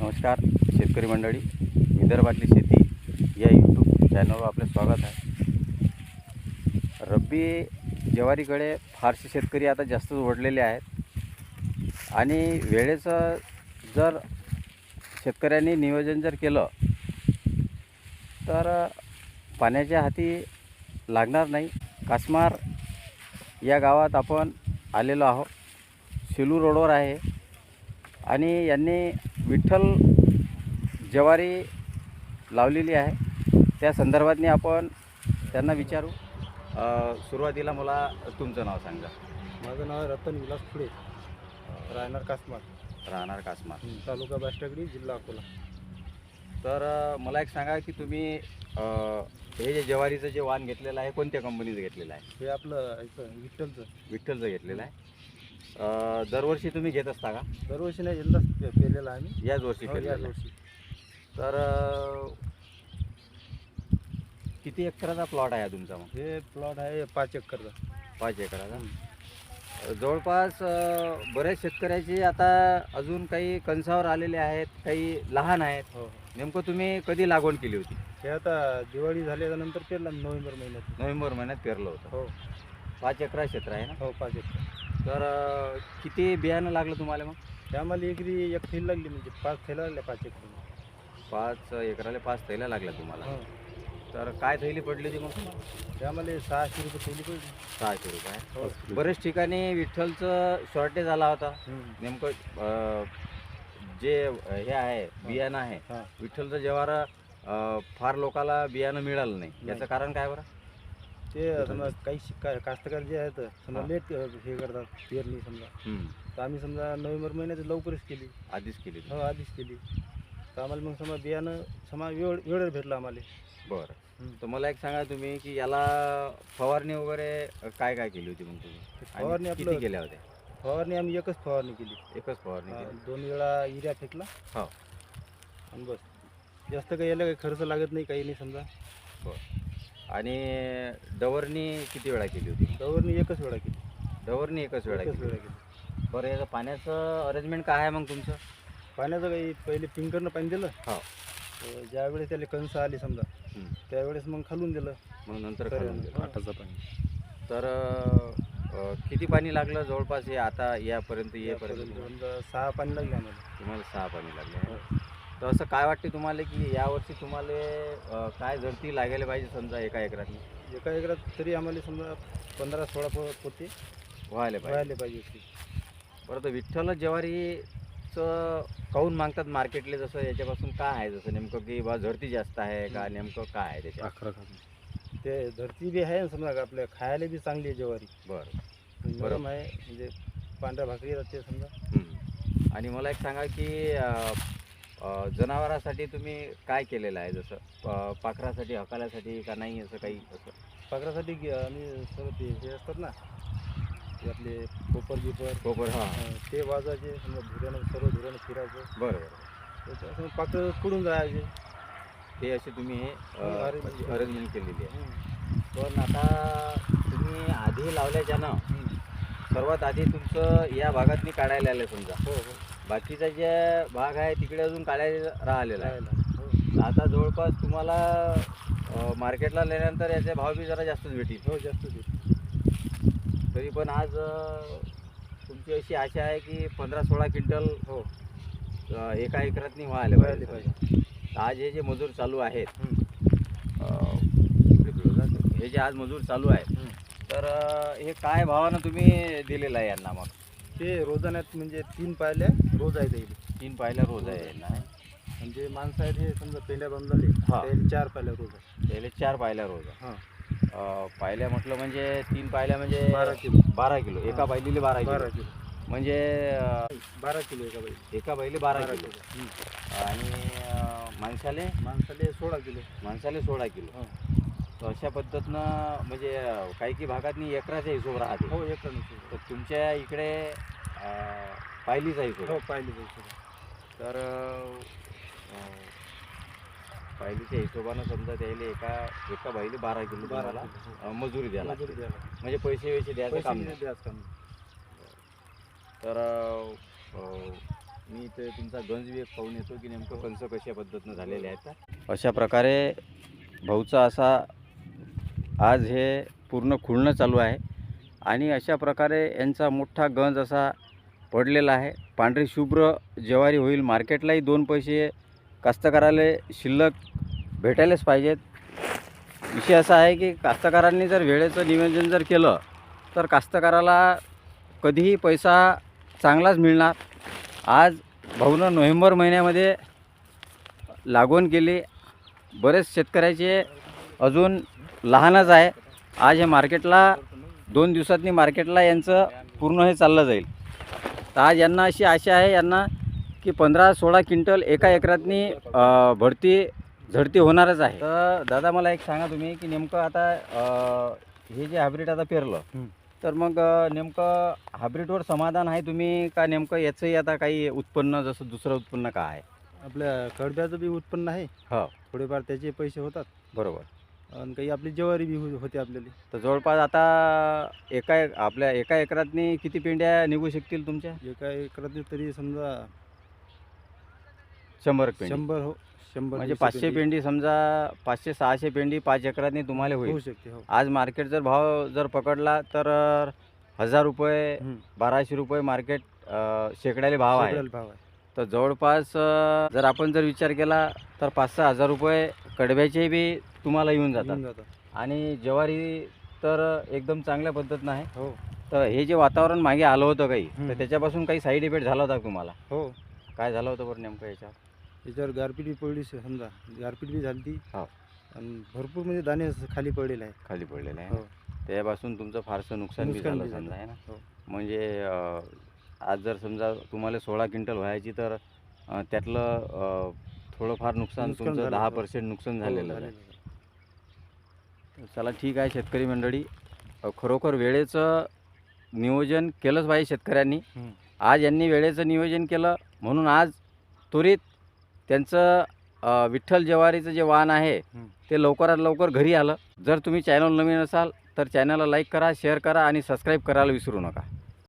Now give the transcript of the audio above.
नमस्कार शेतकरी मंडळी विदर्भातली शेती या यूट्यूब चॅनलवर आपलं स्वागत आहे. रब्बी ज्वारीकडे फारसे शेतकरी आता जास्तच ओढलेले आहेत. आणि वेळेचं जर शेतकऱ्यांनी नियोजन जर केलं तर पाण्याच्या हाती लागणार नाही. कासमार या गावात आपण आलेलो आहोत. शेलू रोडवर आहे. आणि यांनी विठ्ठल ज्वारी लावलेली आहे. त्या संदर्भातनी आपण त्यांना विचारू. सुरुवातीला मला तुमचं नाव सांगा. माझं नाव रतन विलास फुले. राहणार कासमार. राहणार कासमार. तालुका बाष्टागडी जिल्हा अकोला. तर मला एक सांगा की तुम्ही हे जे ज्वारीचं जे वाण घेतलेलं आहे कोणत्या कंपनीचं घेतलेलं आहे? हे आपलं विठ्ठलचं. विठ्ठलचं घेतलेलं आहे. अ, दरवर्षी तुम्ही घेत असता का? दरवर्षी नाही यंदाच पे- पेरलेलं आम्ही. याच वर्षी हो, याच आहे. वर्षी. तर अ, किती एकराचा प्लॉट आहे हा तुमचा मग? हे प्लॉट आहे पाच एकरचा. पाच एकराचा? जवळपास अ, बऱ्याच शेतकऱ्याचे आता अजून काही कणसावर आलेले आहेत काही लहान आहेत. हो. नेमकं तुम्ही कधी लागवड केली होती? हे आता दिवाळी झाल्यानंतर पेरला नोव्हेंबर महिन्यात. नोव्हेंबर महिन्यात पेरलं होतं. हो. पाच एकरा क्षेत्र आहे ना? हो पाच एकर. तर अ, किती बियाणं लागलं तुम्हाला मग? ते आम्हाला एकरी एक थैली लागली म्हणजे पाच थैला लागल्या पाच एकर. पाच एकराला पाच थैल्या लागल्या तुम्हाला? हो. तर काय थैली पडली होती मग तुम्हाला? ते आम्हाला सहाशे रुपये थैली पडली. सहाशे रुपये. हो. बरेच ठिकाणी विठ्ठलचं शॉर्टेज आला होता. हम्म. नेमकं अ, जे हे आहे बियाणं आहे हा. विठ्ठलचं जेव्हा फार लोकाला बियाणं मिळालं नाही. याचं. कारण काय बरं? ते समजा काही शिक- का- कास्तकार जे आहेत समजा. लेट हे करतात पेरणी समजा. हम्म, तर आम्ही समजा नोव्हेंबर महिन्यात लवकरच केली. आधीच केली हो आधीच केली. तर आम्हाला मग समजा बियाणं समजा वेळ वेळेवर भेटलं आम्हाला. बरं. हम्म. तर मला एक सांगा तुम्ही की याला फवारणी वगैरे काय काय केली होती मग तुम्ही? आणि फवारणी किती आपलं केल्या होत्या? फवारणी आम्ही एकच फवारणी केली. एकच फवारणी हा, केली. दोन वेळा युरिया फेकला. हो. आणि बस. जास्त काही याला काही खर्च लागत नाही काही नाही समजा. आणि डवरणी किती वेळा केली होती फवारणी एकच वेळा केली डवरणी एकच वेळा एकच वेळा केली बरं याचं पाण्याचं अरेंजमेंट काय आहे मग तुमचं पाण्याचं काही पहिले पिंकरनं पाणी दिलं हो. ज्यावेळेस त्याला कणस आली समजा. त्यावेळेस मग खालून दिलं मग नंतर तर- खालून दिलं. हा. पाणी तर अ, किती पाणी लागलं जवळपास हे आता यापर्यंत येपर्यंत यापर्यंत? समजा सहा पाणी लागले आम्हाला तुम्हाला सहा पाणी लागले तर असं काय वाटते तुम्हाला की यावर्षी तुम्हाला काय झडती लागायला पाहिजे समजा एका एकरात एका एकरात तरी आम्हाला समजा पंधरा सोळा पो- पोते व्हायला पाहिजे. व्हायला पाहिजे होते. परत विठ्ठल ज्वारीचं काऊन मागतात मार्केटले? जसं याच्यापासून काय आहे? जसं नेमकं की बा झडती जास्त आहे का? नेमकं काय आहे त्याच्यात? ते धरती बी आहे ना समजा आपल्या खायला बी चांगली आहे ज्वारी. बरं. नरम आहे म्हणजे पांढऱ्या भाकरी राहते समजा. आणि मला एक सांगा की जनावरासाठी तुम्ही काय केलेलं आहे? जसं पाखरासाठी हकाल्यासाठी का नाही? असं काही असं? पाखरासाठी आम्ही सर्व ते हे असतात ना ते आपले कोपर गिपर गोबर हां. ते वाजायचे समजा धुऱ्यानं सर्व धुऱ्यानं फिरायचं. बरं बरं पाखरं कुडून जायचे. हे असे तुम्ही अरेंजमेंट केलेली आहे. पण आता तुम्ही आधी लावल्याच्यानं. सर्वात आधी तुमचं या भागातनी काढायला आलं समजा. हो हो. बाकीचा जे भाग आहे तिकडे अजून काढायला राहिलेला आहे. हो. आता जवळपास तुम्हाला मार्केटला नेल्यानंतर याचे भाव बी जरा जास्तच भेटील. हो जास्त देत तरी पण आज तुमची अशी आशा आहे की पंधरा सोळा क्विंटल हो. एका एकरातनी व्हायला व्हायला पाहिजे. आज हे जे मजूर चालू आहेत. हे जे आज मजूर चालू आहेत. तर हे काय भावानं तुम्ही दिलेलं आहे यांना मग? ते रोजान्यात म्हणजे तीन पायल्या रोज आहे त्याला तीन पाहिल्या रोज आहे म्हणजे माणसं आहेत हे समजा पेंड्या हा. त्याला चार पायल्या रोज आहे त्याला चार पाहिल्या रोज आहे हां. अ, पाहिल्या म्हटलं म्हणजे तीन पाहिल्या म्हणजे बारा किलो. बारा किलो. एका. बैलीले बारा बारा किलो. किलो म्हणजे अ, बारा किलो एका बाई एका बैली बारा किलो. आणि अ, माणसाले? माणसाले सोळा किलो. माणसाले सोळा किलो. हो. तर अशा पद्धतीनं म्हणजे काही काही भागातनी एकराचा हिशोब राहते हो एक तर तुमच्या इकडे अ, पायलीचा हिशोब हो आहे. पाहिली पाहिजे तर अ, पायलीच्या हिशोबानं समजा त्याला एका एका बैली बारा किलो बारा तुम्हाला किलो. अ, मजुरी द्यायला मजुरी द्यायला. म्हणजे पैसे वैसे द्यायचं पैसे काम नाही नाही द्यायचं काम नाही. तर अ, अ, मी ते तुमचा गंज बी पाहून येतो की नेमकं कंस कशा पद्धतीनं झालेले आहेत अशा प्रकारे भाऊचा असा आज हे पूर्ण खुलणं चालू आहे. आणि अशा प्रकारे यांचा मोठा गंज असा पडलेला आहे. पांढरी शुभ्र ज्वारी होईल. मार्केटलाही दोन पैसे कास्तकाराला शिल्लक भेटायलाच पाहिजेत. विषय असा आहे की कास्तकारांनी जर वेळेचं नियोजन जर केलं तर कास्तकाराला कधीही पैसा चांगलाच मिळणार. आज भाऊनं नोव्हेंबर महिन्यामध्ये लागवण केली. बरेच शेतकऱ्याचे अजून लहानच आहे. आज हे मार्केटला दोन दिवसातनी मार्केटला यांचं पूर्ण हे चाललं जाईल. तर आज यांना अशी आशा आहे यांना की पंधरा सोळा क्विंटल एका एकरातनी भरती झडती होणारच आहे. तर दादा मला एक सांगा तुम्ही की नेमकं आता हे जे हायब्रिड आता पेरलं. तर मग नेमकं हायब्रिडवर समाधान आहे तुम्ही का नेमकं याचंही आता काही उत्पन्न जसं दुसरं उत्पन्न का आहे? आपल्या कडब्याचं बी उत्पन्न आहे. हो. थोडेफार त्याचे पैसे होतात. बरोबर. आणि काही आपली ज्वारी बी हो- होते आपल्याला. तर जवळपास आता एका आपल्या एका एकरातनी किती पेंड्या निघू शकतील तुमच्या? एका एकरात तरी समजा शंभर पेंडी. शंभर हो शंभर म्हणजे पाचशे पेंडी. समजा पाचशे सहाशे पेंडी पाच एकरातनी तुम्हाला होईल. होऊ शकते हो. आज मार्केट जर भाव जर पकडला तर हजार रुपये. बाराशे रुपये मार्केट शेकड्याले भाव आहे. सगळ्याला भाव आहे. तर जवळपास जर आपण जर विचार केला तर पाच सहा हजार रुपये कडब्याचे बी तुम्हाला येऊन जातात. आणि ज्वारी तर एकदम चांगल्या पद्धतीनं आहे. हो. तर हे जे वातावरण मागे आलं होतं काही तर. त्याच्यापासून काही साईड इफेक्ट झाला होता तुम्हाला? हो. काय झालं होतं बरं नेमकं याच्यावर? याच्यावर गारपीट बी पडली समजा. गारपीट बी झाली ती हो. आणि भरपूर म्हणजे दाणे असं खाली पडलेले आहे खाली पडलेलं आहे. हो. त्यापासून तुमचं फारसं नुकसान बी झालं. समजा आहे ना? हो. म्हणजे आज जर समजा तुम्हाला सोळा क्विंटल व्हायची तर अं, त्यातलं अं, थोडंफार नुकसान नुकसान तुमचं झालं, दहा हो. पर्सेंट नुकसान हो, झालेलं आहे आहे. चला ठीक आहे शेतकरी मंडळी अ, खरोखर वेळेचं नियोजन केलंच पाहिजे शेतकऱ्यांनी हं. आज यांनी वेळेचं नियोजन केलं म्हणून आज त्वरित त्यांचं अ, विठ्ठल जवारीचं जे वाहन आहे हं. ते लवकरात लवकर घरी आलं जर तुम्ही चॅनल नवीन असाल तर चॅनलला लाईक करा शेअर करा आणि सबस्क्राईब करायला विसरू नका